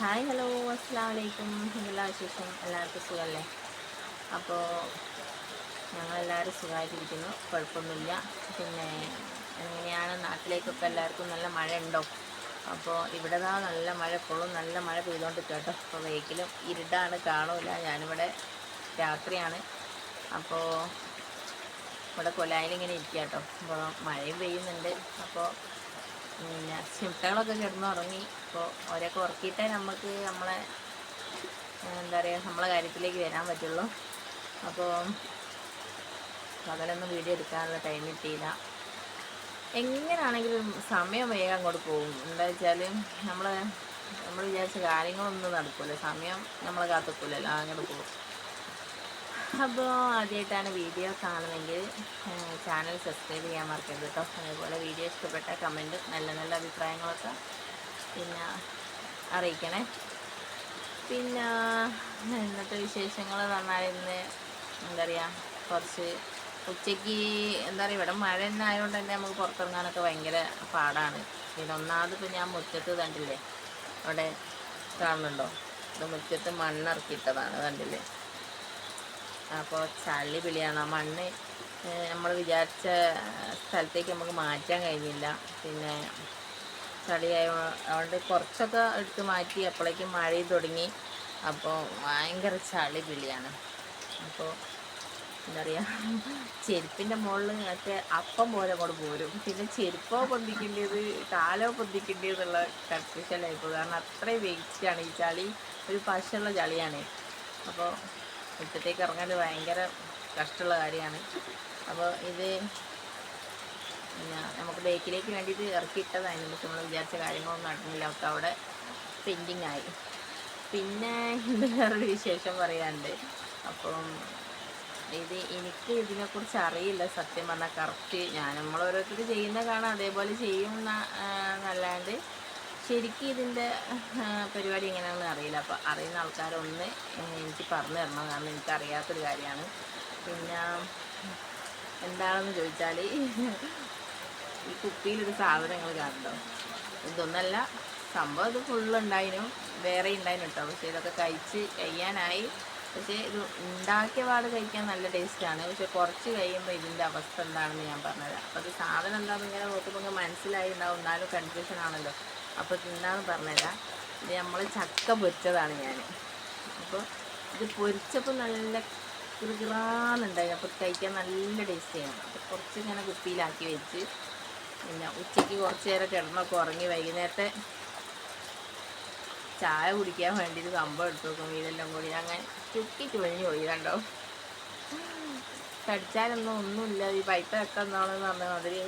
Hi hello അസ്സാം വലൈക്കും എല്ലാ വിശേഷം? എല്ലാവർക്കും സുഖമല്ലേ അപ്പോൾ ഞങ്ങളെല്ലാവരും സുഖമായിട്ടിരിക്കുന്നു കുഴപ്പമൊന്നുമില്ല. പിന്നെ എങ്ങനെയാണ് നാട്ടിലേക്കൊക്കെ എല്ലാവർക്കും നല്ല മഴ ഉണ്ടോ അപ്പോൾ ഇവിടെ താ നല്ല മഴ ഇപ്പോഴും നല്ല മഴ പെയ്തുകൊണ്ട് കേട്ടോ. അപ്പോൾ വെഹിക്കിലും ഇരുട്ടാണ് കാണൂല ഞാനിവിടെ രാത്രിയാണ്. അപ്പോൾ ഇവിടെ കൊലായിലിങ്ങനെ ഇരിക്കുക കേട്ടോ. അപ്പോൾ മഴയും പെയ്യുന്നുണ്ട്. അപ്പോൾ പിന്നെ ചിട്ടകളൊക്കെ കിടന്നുറങ്ങി. അപ്പോൾ ഓരോക്കെ ഉറക്കിയിട്ടേ നമുക്ക് നമ്മളെ എന്താ പറയുക നമ്മളെ കാര്യത്തിലേക്ക് വരാൻ പറ്റുള്ളൂ. അപ്പോൾ പകലൊന്നും വീഡിയോ എടുക്കാനുള്ള ടൈം കിട്ടിയില്ല. എങ്ങനെയാണെങ്കിലും സമയം വേഗം അങ്ങോട്ട് പോകും. എന്താ വെച്ചാൽ നമ്മൾ നമ്മൾ വിചാരിച്ച കാര്യങ്ങളൊന്നും നടക്കില്ല സമയം നമ്മളെ കാത്തിക്കൂലല്ലോ അങ്ങോട്ട് പോകും. അപ്പോൾ ആദ്യമായിട്ടാണ് വീഡിയോ കാണുന്നതെങ്കിൽ ചാനൽ സബ്സ്ക്രൈബ് ചെയ്യാൻ മറക്കരുത് കേട്ടോ അതേപോലെ വീഡിയോ ഇഷ്ടപ്പെട്ട കമന്റും നല്ല നല്ല അഭിപ്രായങ്ങളൊക്കെ പിന്നെ അറിയിക്കണേ. പിന്നെ ഇന്നത്തെ വിശേഷങ്ങൾ പറഞ്ഞാൽ ഇന്ന് എന്താ പറയുക കുറച്ച് ഉച്ചയ്ക്ക് എന്താ പറയുക ഇവിടെ മഴ തന്നെ ആയതുകൊണ്ട് തന്നെ നമുക്ക് പുറത്തിറങ്ങാനൊക്കെ ഭയങ്കര പാടാണ്. പിന്നെ ഒന്നാമത് ഇപ്പം ഞാൻ മുറ്റത്ത് കണ്ടില്ലേ അവിടെ കാണുന്നുണ്ടോ? ഇത് മുറ്റത്ത് മണ്ണിറക്കിയിട്ടതാണ് കണ്ടില്ലേ? അപ്പോൾ ചളി പിളിയാണ് ആ മണ്ണ് നമ്മൾ വിചാരിച്ച സ്ഥലത്തേക്ക് നമുക്ക് മാറ്റാൻ കഴിഞ്ഞില്ല. പിന്നെ ചളിയായ അതുകൊണ്ട് കുറച്ചൊക്കെ എടുത്ത് മാറ്റി അപ്പോഴേക്കും മഴയും തുടങ്ങി. അപ്പോൾ ഭയങ്കര ചളി പിളിയാണ് അപ്പോൾ എന്താ പറയുക ചെരുപ്പിന്റെ മുകളിൽ മറ്റേ അപ്പം പോലെ അങ്ങോട്ട് പോരും. പിന്നെ ചെരുപ്പോ പൊന്തിക്കേണ്ടത് കാലോ പൊന്തിക്കേണ്ടത് എന്നുള്ള കൺഫ്യൂഷനായിപ്പോൾ കാരണം അത്രയും വെയിറ്റാണ് ഈ ചളി. ഒരു പശുള്ള ചളിയാണ്. അപ്പോൾ മുറ്റത്തേക്ക് ഇറങ്ങാൻ ഭയങ്കര കഷ്ടമുള്ള കാര്യമാണ്. അപ്പോൾ ഇത് പിന്നെ നമുക്ക് ബേക്കിലേക്ക് വേണ്ടിയിട്ട് ഇറക്കിയിട്ടതാണ് നമുക്ക് നമ്മൾ വിചാരിച്ച കാര്യങ്ങളൊന്നും നടന്നില്ല. ഒക്കെ അവിടെ പെൻഡിങ് ആയി. പിന്നെ വേറൊരു വിശേഷം പറയാനുണ്ട്. അപ്പം ഇത് എനിക്ക് ഇതിനെക്കുറിച്ച് അറിയില്ല. സത്യം പറഞ്ഞാൽ കറക്റ്റ് ഞാൻ നമ്മൾ ഓരോരുത്തർ ചെയ്യുന്ന കാണാം. അതേപോലെ ചെയ്യും ന്ന- എന്നല്ലാണ്ട് ശരിക്കും ഇതിന്റെ പരിപാടി എങ്ങനെയാണെന്ന് അറിയില്ല. അപ്പോൾ അറിയുന്ന ആൾക്കാരൊന്ന് എനിക്ക് പറഞ്ഞു തരണം. കാരണം എനിക്കറിയാത്തൊരു കാര്യമാണ്. പിന്നെ എന്താണെന്ന് ചോദിച്ചാൽ ഈ കുപ്പിയിലൊരു സാധനം നിങ്ങൾ കാണുന്നുണ്ടോ? ഇതൊന്നല്ല സംഭവം ഇത് ഫുള്ളുണ്ടായിരുന്നു വേറെ ഉണ്ടായിരുന്നു കേട്ടോ പക്ഷേ ഇതൊക്കെ കഴിച്ച് കഴിയാനായി. പക്ഷേ ഇത് ഉണ്ടാക്കിയ പാട് കഴിക്കാൻ നല്ല ടേസ്റ്റാണ് പക്ഷേ കുറച്ച് കഴിയുമ്പോൾ ഇതിന്റെ അവസ്ഥ എന്താണെന്ന് ഞാൻ പറഞ്ഞുതരാം. അപ്പോൾ അത് സാധനം എന്താണെന്ന് ഇങ്ങനെ നോക്കുമ്പോൾ മനസ്സിലായി ഉണ്ടാവും. എന്നാലും കൺഫ്യൂഷൻ ആണല്ലോ. അപ്പോൾ തിന്നാന്ന് പറഞ്ഞുതരാം ഇത് നമ്മൾ ചക്ക പൊരിച്ചതാണ് ഞാൻ അപ്പോൾ ഇത് പൊരിച്ചപ്പോൾ നല്ല കിറുകിറാന്നുണ്ടായി അപ്പോൾ കഴിക്കാൻ നല്ല ടേസ്റ്റ് ചെയ്യണം അപ്പോൾ കുറച്ച് ഇങ്ങനെ കുപ്പിയിലാക്കി വെച്ച് പിന്നെ ഉച്ചയ്ക്ക് കുറച്ച് നേരം കിടന്നൊക്കെ ഉറങ്ങി വൈകുന്നേരത്തെ ചായ കുടിക്കാൻ വേണ്ടി ഇത് കമ്പം എടുത്തു നോക്കും ഇതെല്ലാം കൂടി അങ്ങനെ ചുക്കി ചുഴിഞ്ഞു പോയി കണ്ടോ. കടിച്ചാലൊന്നും ഒന്നുമില്ല. ഈ പൈപ്പ് ഒക്കെ എന്നാണെന്ന് പറഞ്ഞ മാതിരി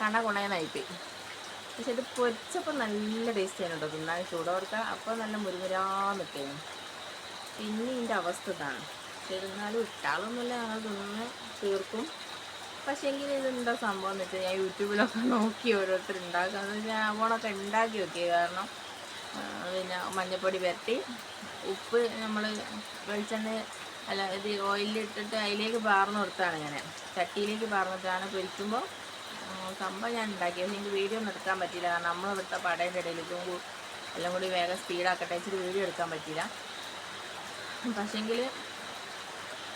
കണ കുണയനായിപ്പോയി പക്ഷെ ഇത് പൊരിച്ചപ്പോൾ നല്ല ടേസ്റ്റ് ആണ് കേട്ടോ തിന്നാൻ കൊടുക്കുക അപ്പോൾ നല്ല മുരുമുരാന്നിട്ടേനും പിന്നെ ഇതിന്റെ അവസ്ഥ ഇതാണ്. പക്ഷെ ഇരുന്നാലും ഇട്ടാളൊന്നുമില്ല ഞങ്ങൾ തിന്ന് തീർക്കും. പക്ഷേ എങ്കിൽ ഇതെന്താ സംഭവം എന്ന് വെച്ചാൽ ഞാൻ യൂട്യൂബിലൊക്കെ നോക്കി ഓരോരുത്തർ ഉണ്ടാക്കുക ഞാൻ അവണൊക്കെ ഉണ്ടാക്കി നോക്കി കാരണം പിന്നെ മഞ്ഞപ്പൊടി പുരട്ടി ഉപ്പ് നമ്മൾ വെളിച്ചെണ്ണ അല്ല ഇത് ഓയിലിട്ടിട്ട് അതിലേക്ക് പാർന്ന് കൊടുത്താണ് ഇങ്ങനെ. ചട്ടിയിലേക്ക് പാർന്നിട്ടാണ് പൊരിക്കുമ്പോൾ സംഭവം ഞാൻ ഉണ്ടാക്കി പക്ഷേ എനിക്ക് വീഡിയോ ഒന്നും എടുക്കാൻ പറ്റിയില്ല. കാരണം നമ്മൾ ഇവിടുത്തെ പടേന്റെ ഇടയിൽ ഇതും എല്ലാം കൂടി വേഗം സ്പീഡാക്കട്ടെ വെച്ചിട്ട് വീഡിയോ എടുക്കാൻ പറ്റിയില്ല. പക്ഷേങ്കിൽ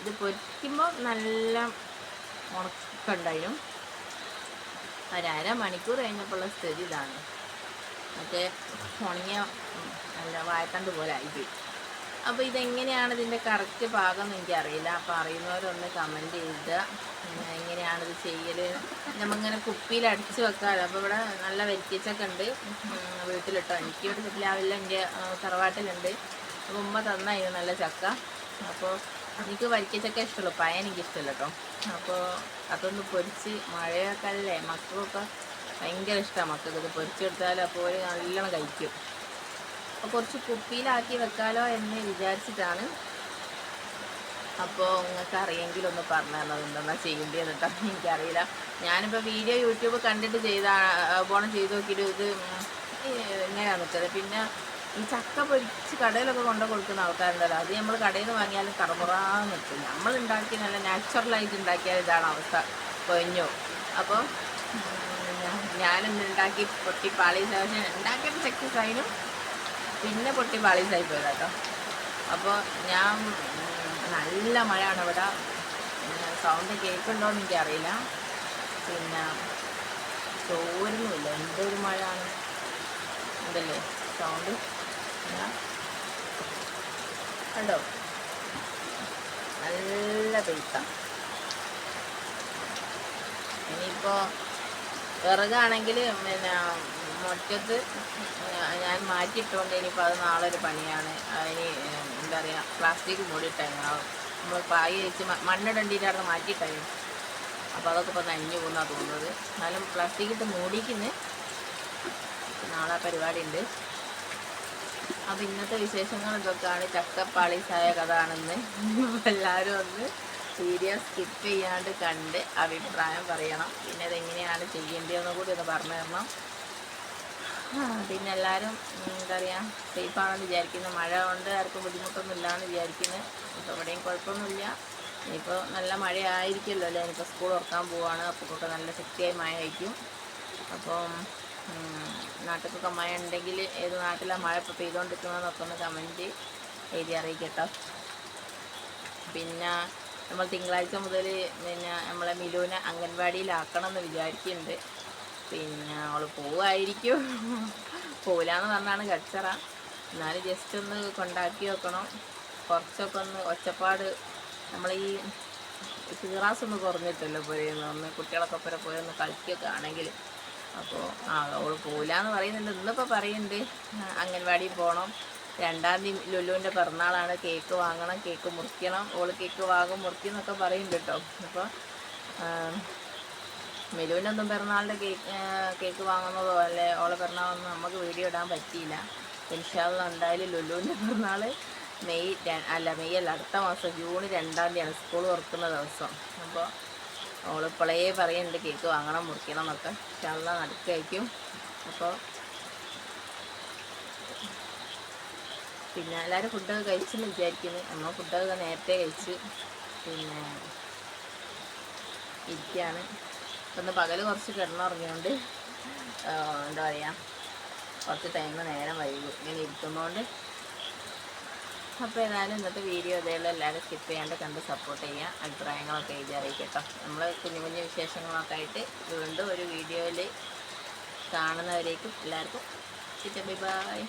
ഇത് പൊരിക്കുമ്പോൾ നല്ല ഉണക്കുണ്ടായിരുന്നു. ഒരര മണിക്കൂർ കഴിഞ്ഞപ്പോഴുള്ള സ്ഥിതി ഇതാണ്. മറ്റേ ഉണങ്ങിയ നല്ല വായത്തണ്ട് പോലെ ആയിപ്പോയി. അപ്പോൾ ഇതെങ്ങനെയാണ് ഇതിന്റെ കറക്റ്റ് എന്ന് എനിക്കറിയില്ല. അപ്പോൾ അറിയുന്നവരൊന്ന് കമന്റ് ചെയ്ത് എങ്ങനെയാണ് ഇത് ചെയ്യൽ നമ്മളിങ്ങനെ കുപ്പിയിൽ അടിച്ച് വെക്കാമല്ലോ അപ്പോൾ ഇവിടെ നല്ല വെറ്റിച്ചൊക്കെ ഉണ്ട്. വീട്ടിലിട്ടോ. എനിക്ക് ഇവിടെ വീട്ടിലാവില്ല എന്റെ തറവാട്ടിലുണ്ട്. ഉമ്മ തന്നായിരുന്നു നല്ല ചക്ക. അപ്പോൾ എനിക്ക് വരിക്കച്ചക്ക ഇഷ്ടമുള്ളൂ. എനിക്ക് ഇഷ്ടമല്ല കേട്ടോ. അപ്പോൾ അതൊന്ന് പൊരിച്ച് മഴയൊക്കെ അല്ലേ? മക്കൾക്കൊക്കെ ഭയങ്കര ഇഷ്ടമാണ് മക്കൾക്ക് ഇത് പൊരിച്ചെടുത്താൽ അപ്പോൾ നല്ലോണം കഴിക്കും. കുറച്ച് കുപ്പിയിലാക്കി വെക്കാലോ എന്ന് വിചാരിച്ചിട്ടാണ്. അപ്പോൾ നിങ്ങൾക്ക് അറിയെങ്കിൽ ഒന്ന് പറഞ്ഞു തന്നത് എന്താ ചെയ്യേണ്ടതെന്ന് കേട്ടോ. എനിക്കറിയില്ല. ഞാനിപ്പോൾ വീഡിയോ യൂട്യൂബ് കണ്ടിട്ട് ചെയ്ത പോണം ചെയ്ത് നോക്കിയിട്ട് ഇത് ഇങ്ങനെയാണ് വെച്ചത് പിന്നെ ഈ ചക്ക പൊരിച്ച് കടയിലൊക്കെ കൊണ്ടു കൊടുക്കുന്ന ആൾക്കാരുണ്ടല്ലോ അത് നമ്മൾ കടയിൽ നിന്ന് വാങ്ങിയാലും കറമുറാന്ന് നിൽക്കും നമ്മൾ ഉണ്ടാക്കി നല്ല നാച്ചുറലായിട്ട് ഉണ്ടാക്കിയാൽ ഇതാണ് അവസ്ഥ. കൊഞ്ഞു അപ്പോൾ ഞാനിന്ന് ഉണ്ടാക്കി? പൊട്ടി പാളി ഉണ്ടാക്കിയിട്ട് സക്സസ് ആയിരുന്നു പിന്നെ പൊട്ടി പാളീസായി പോയത് കേട്ടോ അപ്പോൾ ഞാൻ നല്ല മഴയാണ് ഇവിടെ. സൗണ്ട് കേൾക്കുന്നുണ്ടോ എന്ന് എനിക്കറിയില്ല. പിന്നെ ചോരുന്നുമില്ല. എന്തൊരു മഴയാണ്. ഉണ്ടല്ലേ? സൗണ്ട് കണ്ടോ? നല്ല പെയ്ത്ത ഇനിയിപ്പോൾ വിറകാണെങ്കിൽ പിന്നെ മുറ്റത്ത് ഞാൻ മാറ്റിയിട്ടുകൊണ്ട് ഇനിയിപ്പോൾ അത് നാളെ ഒരു പണിയാണ്. അതിന് എന്താ പറയുക പ്ലാസ്റ്റിക് മൂടിയിട്ടായിരുന്നു നമ്മൾ പായ വെച്ച് മ- മണ്ണിടണ്ടിട്ടായിരുന്നു മാറ്റിയിട്ടായിരുന്നു അപ്പോൾ അതൊക്കെ ഇപ്പോൾ നനഞ്ഞു പോകുന്നതാണ് തോന്നുന്നത്. എന്നാലും പ്ലാസ്റ്റിക് ഇട്ട് മൂടിക്കുന്നു നാളെ പരിപാടി ഉണ്ട് അപ്പോൾ ഇന്നത്തെ വിശേഷങ്ങൾ ഇതൊക്കെയാണ് ചക്കപ്പാളീസായ കഥ ആണെന്ന് എല്ലാവരും ഒന്ന് വീഡിയോ സ്കിപ്പ് ചെയ്യാണ്ട് കണ്ട് അഭിപ്രായം പറയണം. പിന്നെ അതെങ്ങനെയാണ് ചെയ്യേണ്ടതെന്ന് കൂടി ഒന്ന് പറഞ്ഞു തരണം. പിന്നെ എല്ലാവരും എന്താ പറയുക സേഫാണെന്ന് വിചാരിക്കുന്നു. മഴ കൊണ്ട് ആർക്കും ബുദ്ധിമുട്ടൊന്നും ഇല്ലാന്ന് വിചാരിക്കുന്നു. ഇപ്പോൾ ഇവിടെയും കുഴപ്പമൊന്നുമില്ല. ഇനിയിപ്പോൾ നല്ല മഴ ആയിരിക്കുമല്ലോ അല്ലേ? ഇനിയിപ്പോൾ സ്കൂൾ തുറക്കാൻ പോവാണ്. അപ്പോഴൊക്കെ നല്ല ശക്തിയായി മഴ ആയിരിക്കും അപ്പം ഉം, നാട്ടിലൊക്കെ മഴ ഉണ്ടെങ്കിൽ ഏത് നാട്ടിലാണ് മഴ ഇപ്പോൾ പെയ്തുകൊണ്ടിരിക്കുന്നതെന്നൊക്കെ ഒന്ന് കമന്റ് എഴുതി അറിയിക്കട്ടോ. പിന്നെ നമ്മൾ തിങ്കളാഴ്ച മുതൽ പിന്നെ നമ്മളെ മിലുവിനെ അംഗൻവാടിയിലാക്കണം എന്ന് വിചാരിക്കുന്നുണ്ട്. പിന്നെ അവൾ പോവായിരിക്കും. പോവില്ലാന്ന് പറഞ്ഞാണ് കച്ചറ. എന്നാലും ജസ്റ്റ് ഒന്ന് കൊണ്ടാക്കി വെക്കണം. കുറച്ചൊക്കെ ഒന്ന് ഒച്ചപ്പാട് നമ്മൾ ഈ സീറാസ് ഒന്ന് കുറഞ്ഞിട്ടല്ലോ പോയിരുന്നു ഒന്ന് കുട്ടികളൊക്കെ ഒപ്പര പോയി ഒന്ന് കളിക്കുകയൊക്കെ ആണെങ്കിൽ. അപ്പോൾ ആ അവൾ പോവില്ലാന്ന് പറയുന്നുണ്ട്. ഇന്നിപ്പോൾ പറയുന്നുണ്ട്. അംഗൻവാടി പോകണം രണ്ടാം തീയതി ലുലുവിന്റെ പിറന്നാളാണ്. കേക്ക് വാങ്ങണം. കേക്ക് മുറിക്കണം. ഓൾ കേക്ക് വാങ്ങും മുറിക്കും എന്നൊക്കെ പറയുന്നുണ്ട് കേട്ടോ. അപ്പോൾ മെലുവിനൊന്നും പിറന്നാളിന്റെ കേക്ക് കേക്ക് വാങ്ങുന്നതോ അല്ലെ ഓളെ പിറന്നാളൊന്നും നമുക്ക് വീഡിയോ ഇടാൻ പറ്റിയില്ല. ഇൻഷാല്ല എന്തായാലും ലുലുവിന്റെ പിറന്നാൾ മെയ് അല്ല മെയ് അല്ല അടുത്ത മാസം ജൂൺ രണ്ടാം തീയതിയാണ് സ്കൂൾ തുറക്കുന്ന ദിവസം. അപ്പോൾ ഓളിപ്പോളേ പറയുന്നുണ്ട് കേക്ക് വാങ്ങണം മുറിക്കണം എന്നൊക്കെ. ഇൻഷാല്ല നടക്കായിരിക്കും. അപ്പോൾ പിന്നെ എല്ലാവരും ഫുഡൊക്കെ കഴിച്ചെന്ന് വിചാരിക്കുന്നു. നമ്മൾ ഫുഡൊക്കെ നേരത്തെ കഴിച്ച് പിന്നെ ഇരിക്കുകയാണ്. ഇപ്പം ഇന്ന് പകൽ കുറച്ച് കിടന്നുറങ്ങിയോണ്ട് എന്താ പറയുക കുറച്ച് ടൈം നേരം വൈകും. ഇങ്ങനെ ഇരിക്കുന്നതുകൊണ്ട് അപ്പോൾ ഏതായാലും ഇന്നത്തെ വീഡിയോ ഇതേയുള്ള എല്ലാവരും സ്കിപ്പ് ചെയ്യാണ്ട് കണ്ട് സപ്പോർട്ട് ചെയ്യുക അഭിപ്രായങ്ങളൊക്കെ എഴുതി അറിയിക്കട്ടോ. നമ്മൾ കുഞ്ഞു കുഞ്ഞു വിശേഷങ്ങളൊക്കെ ആയിട്ട് വീണ്ടും ഒരു വീഡിയോയിൽ കാണുന്നവരേക്കും എല്ലാവർക്കും ബൈ